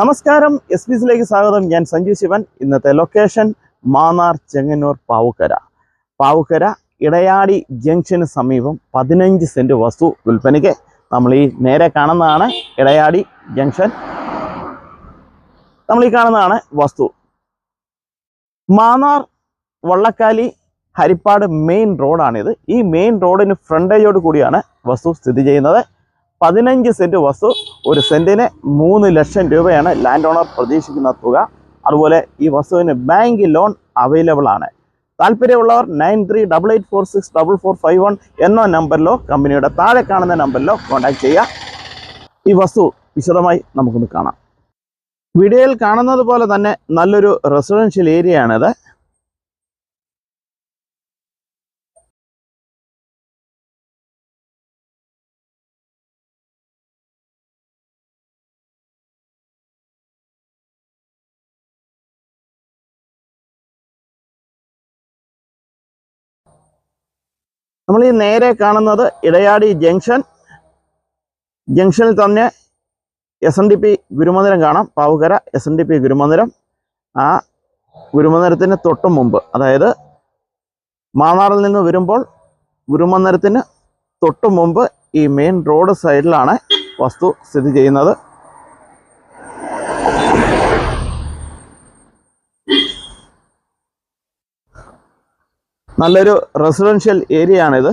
നമസ്കാരം S P സിയിലേക്ക് സ്വാഗതം. ഞാൻ സഞ്ജു ശിവൻ. ഇന്നത്തെ ലൊക്കേഷൻ മാന്നാർ ചെങ്ങന്നൂർ പാവുക്കര. പാവുക്കര ഇടയാടി ജംഗ്ഷന് സമീപം പതിനഞ്ച് സെന്റ് വസ്തു വിൽപ്പനയ്ക്ക് നമ്മൾ ഈ നേരെ കാണുന്നതാണ് ഇടയാടി ജംഗ്ഷൻ. നമ്മൾ ഈ കാണുന്നതാണ് വസ്തു. മാന്നാർ വള്ളക്കാലി ഹരിപ്പാട് മെയിൻ റോഡാണിത് ഈ മെയിൻ റോഡിന് ഫ്രണ്ടേജോട് കൂടിയാണ് വസ്തു സ്ഥിതി ചെയ്യുന്നത്. പതിനഞ്ച് സെന്റ് വസ്തു ഒരു സെന്റിന് മൂന്ന് ലക്ഷം രൂപയാണ് ലാൻഡ് ഓണർ പ്രതീക്ഷിക്കുന്ന തുക. അതുപോലെ ഈ വസ്തുവിന് ബാങ്ക് ലോൺ അവൈലബിൾ ആണ്. താല്പര്യമുള്ളവർ nine three double eight four six double four five one എന്ന നമ്പറിലോ കമ്പനിയുടെ താഴെ കാണുന്ന നമ്പറിലോ കോൺടാക്ട് ചെയ്യുക. ഈ വസ്തു വിശദമായി നമുക്കൊന്ന് കാണാം. വീഡിയോയിൽ കാണുന്നത് പോലെ തന്നെ നല്ലൊരു റെസിഡൻഷ്യൽ ഏരിയ നമ്മൾ ഈ നേരെ കാണുന്നത് ഇടയാടി ജംഗ്ഷൻ. ജംഗ്ഷനിൽ തന്നെ എസ് എൻ ഡി പി ഗുരുമന്ദിരം കാണാം. Pavukara S N D P ഗുരുമന്ദിരം. ആ ഗുരുമന്ദിരത്തിന് തൊട്ട് മുമ്പ് അതായത് മാന്നാറിൽ നിന്ന് വരുമ്പോൾ ഗുരുമന്ദിരത്തിന് തൊട്ട് മുമ്പ് ഈ മെയിൻ റോഡ് സൈഡിലാണ് വസ്തു സ്ഥിതി ചെയ്യുന്നത്. നല്ലൊരു റെസിഡൻഷ്യൽ ഏരിയ ആണിത്.